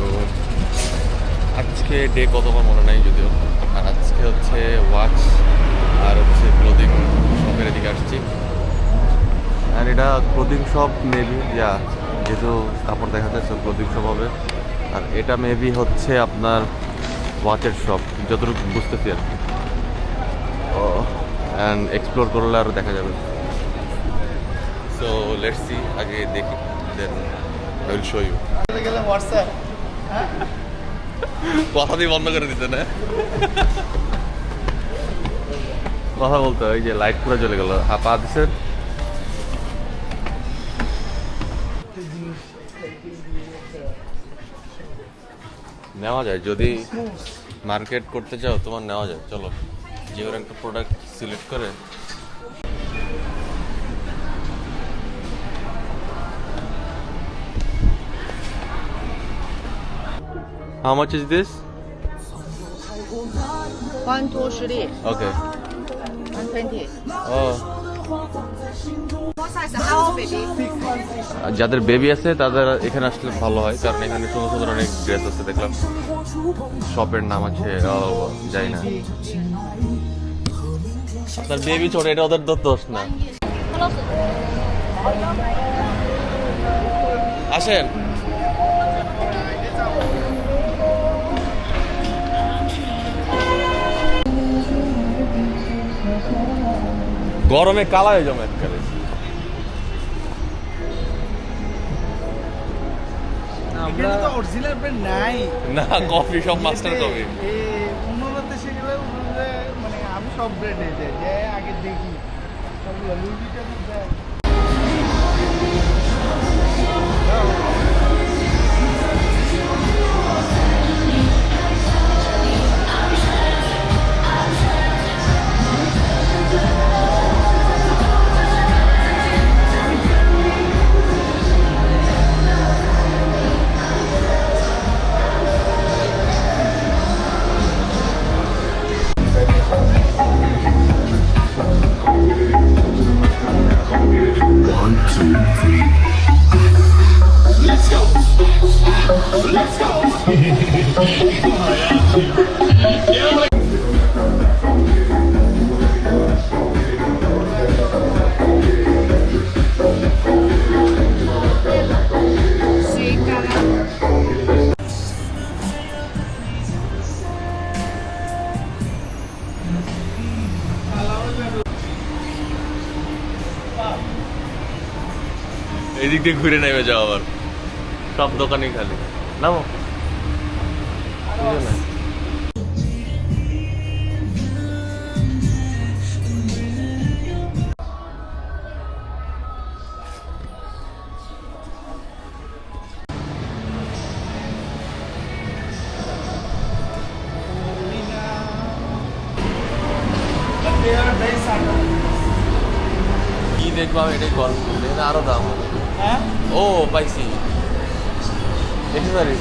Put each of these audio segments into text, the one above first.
তো আজকে ডে কত আমার মনে নাই যদিও। আর আজকে হচ্ছে ওয়াচ আর হচ্ছে ক্লোদিং শপের এদিকে আসছি। আর এটা ক্লোদিং শপ মেবি যা যেহেতু কাপড় দেখা যাচ্ছে ক্লোদিং শপ হবে। আর এটা মেবি হচ্ছে আপনার ওয়াচের শপ যতটুকু বুঝতেছি আর কি। ও। অ্যান্ড এক্সপ্লোর করলে আরও দেখা যাবে। সো লেটস সি আগে দেখি then I will show you WhatsApp কথা দিয়ে বন্ধ করে দিতে, না? কথা বলতে, ওই যে লাইট পুরো চলে গেল। হাপা দিছে। নেওয়া যায়, যদি মার্কেট করতে চাও, তোমার নেওয়া যায়। চলো যে কোনো একটা প্রোডাক্ট সিলেক্ট করে How much is this? One, two, three, Okay. one twenty. Oh. যাদের বেবি আছে তাদের এখানে আসলে ভালো হয় কারণ এখানে সুন্দর সুন্দর অনেক ড্রেস আছে দেখলাম শপের নাম আছে যাই না তার বেবি ছোট এটা ওদের তো দোষ না আসেন গরমে কালা হয়ে যাবে একবারে। নাই। না কফি সব মাস্টার কফি মানে আমি সব ব্র্যান্ডে যাই যে আগে দেখি। সবগুলো লুইভিটা দেয় এদিক দিয়ে ঘুরে নেমে যাও আবার সব দোকানই খালি নামো বুঝো না। They are very subtle. কি দেখব আমি এটাই গল্প এখানে আরও দাম। হ্যাঁ? ও পাইছি। এক্সেসরিজ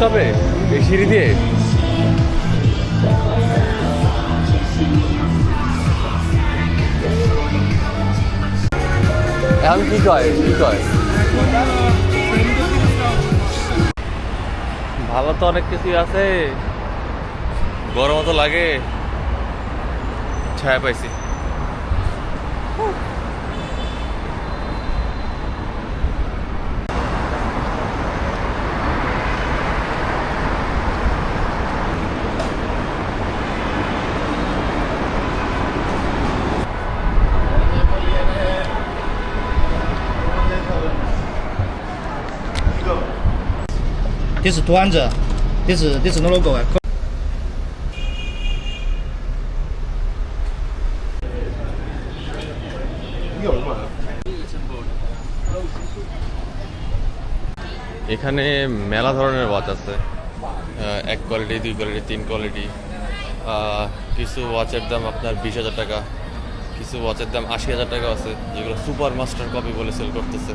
উঠতে হবে? এই সিঁড়ি দিয়ে? এখন কি কয়? কি কয়? ভালো তো অনেক কিছুই আছে। গরম তো লাগে। ছায়া পাইছি। This is 200 this is this is no logo. এখানে মেলা ধরনের ওয়াচ আছে। এক কোয়ালিটি দুই কোয়ালিটি তিন কোয়ালিটি কিছু ওয়াচের দাম আপনার বিশ হাজার টাকা। কিছু ওয়াচের দাম আশি হাজার টাকা আছে, যেগুলো সুপার মাস্টার কপি বলে সেল করতেছে।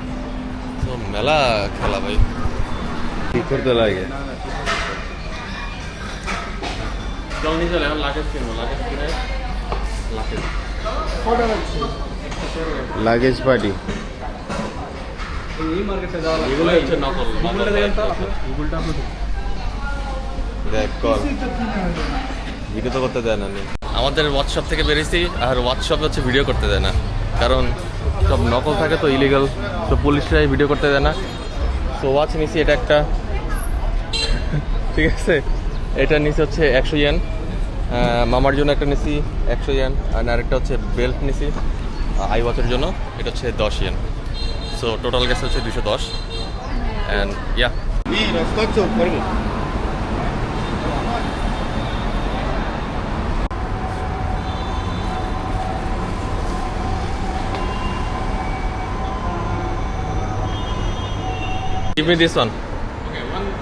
তো মেলা খেলা ভাই। কি করতে লাগে? চল নিয়ে চলে এখন লাগেজ কিনবো লাগেজ কিনে লাগেজ কটা হচ্ছে লাগেজ পার্টি এগুলো হচ্ছে নকল নকল দেখ তো না। ভিডিও তো করতে দেয় না নি। আমাদের হোয়াটসঅ্যাপ থেকে বেরিয়েছি আর হোয়াটসঅ্যাপে হচ্ছে ভিডিও করতে দেয় না। কারণ সব নকল থাকে তো ইলিগাল তো পুলিশরাই ভিডিও করতে দেয় না। তো ওয়াচ নিছি এটা একটা ঠিক আছে? এটা নিচে হচ্ছে একশো ইয়ান। মামার জন্য একটা নিছি একশো ইয়ান আর আরেকটা হচ্ছে বেল্ট নিছি আই ওয়াচের জন্য। এটা হচ্ছে দশ ইয়ান। সো টোটাল গেছে হচ্ছে দুশো দশ। And yeah Give me this one.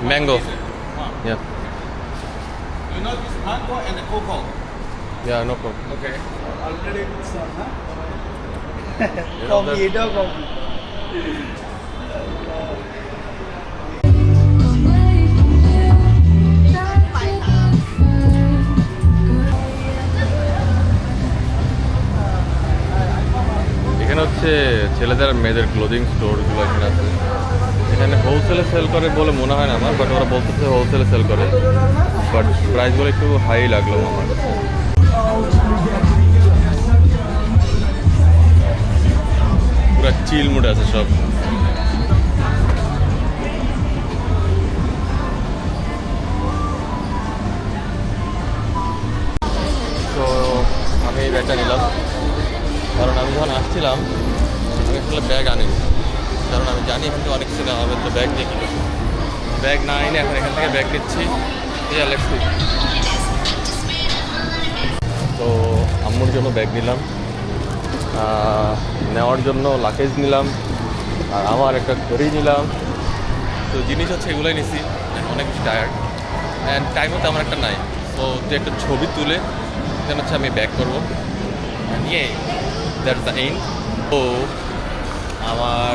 Mango. Yeah. You know this mango and the cocoa. Yeah, no problem. Okay. Already? You know coffee that- এটাও কফি এখানে হচ্ছে ছেলেদের মেয়েদের ক্লোদিং স্টোরগুলো এখানে আছে এখানে হোলসেলে সেল করে বলে মনে হয় না আমার বাট ওরা বলতেছে হোলসেলে সেল করে। বাট প্রাইসগুলো একটু হাই লাগল আমার পুরো চিল মুড আছে সব। তো আমি ব্যাগটা নিলাম। কারণ আমি যখন আসছিলাম, আমি আসলে ব্যাগ আনি কারণ আমি জানি এখান অনেক নেওয়া হবে তো ব্যাগ নিয়ে কী ব্যাগ না এনে এখন এখান থেকে ব্যাগ লেটস তো আম্মুর জন্য ব্যাগ নিলাম। নেওয়ার জন্য লাকেজ নিলাম। আর আমার একটা ঘড়ি নিলাম। তো জিনিস হচ্ছে এগুলোই নিছি। অনেক বেশি টায়ার্ড অ্যান্ড টাইমও তেমন একটা নাই। তো যে একটা ছবি তুলে দেন হচ্ছে আমি ব্যাক করব। নিয়ে দ্যাটস দ্য এন্ড তো আমার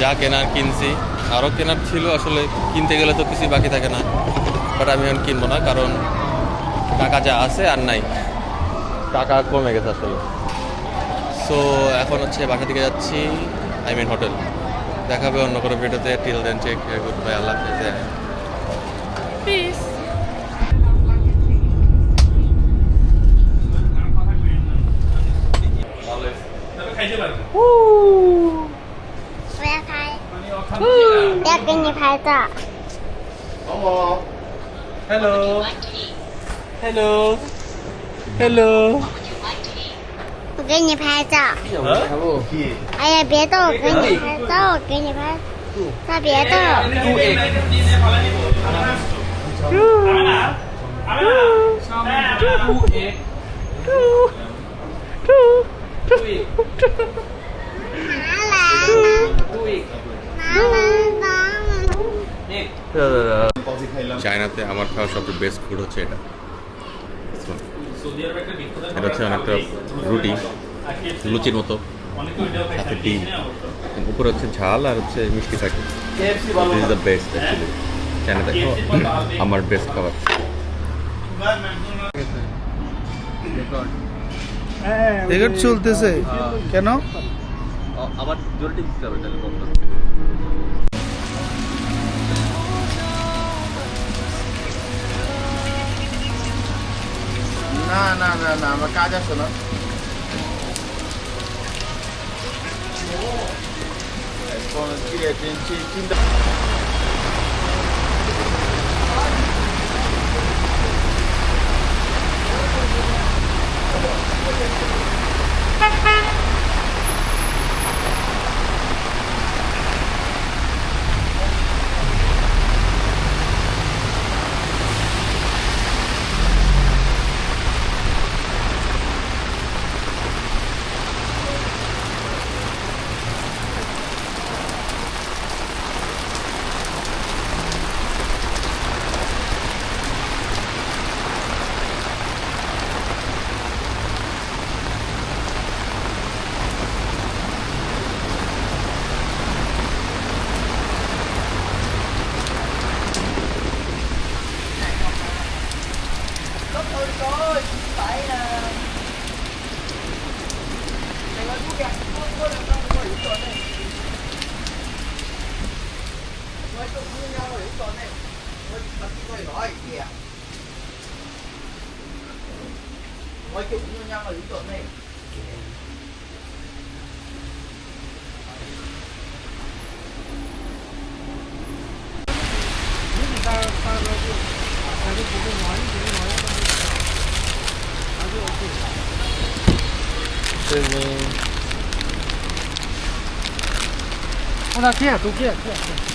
যা কেনার কিনছি। আরও কেনার ছিল আসলে কিনতে গেলে তো কিছুই বাকি থাকে না। বাট আমি এখন কিনবো না কারণ টাকা যা আছে আর নাই। টাকা কমে গেছে আসলে। সো এখন হচ্ছে বাসা দিকে যাচ্ছি আই মিন হোটেল দেখাবে অন্য কোনো ভিডিওতে। Till then check good bye আল্লাহ peace Woo! 要给你拍照。Hello Hello Hello 我给你拍照。哎呀，别动，我给你拍照，我给你拍。那别动。চায়নাতে আমার খাওয়া সবচেয়ে বেস্ট ফুড হচ্ছে এটা। এটা হচ্ছে অনেকটা রুটি লুচির মতো সাথে ডিম। উপরে হচ্ছে ঝাল আর হচ্ছে মিষ্টি থাকে। This is the best actually চায়নাতে। খাওয়া আমার বেস্ট খাবার। রেকর্ড চলতেছে। কেন? আবার জোরে দিতে হবে তাহলে 那那那那么干就行了。nói chuyện với nhau là lý tưởng này ta ta ta ta cái chúng tôi nói chúng tôi nói ta ta ta ta ta ta ta ta ta ta 往那儿都见见点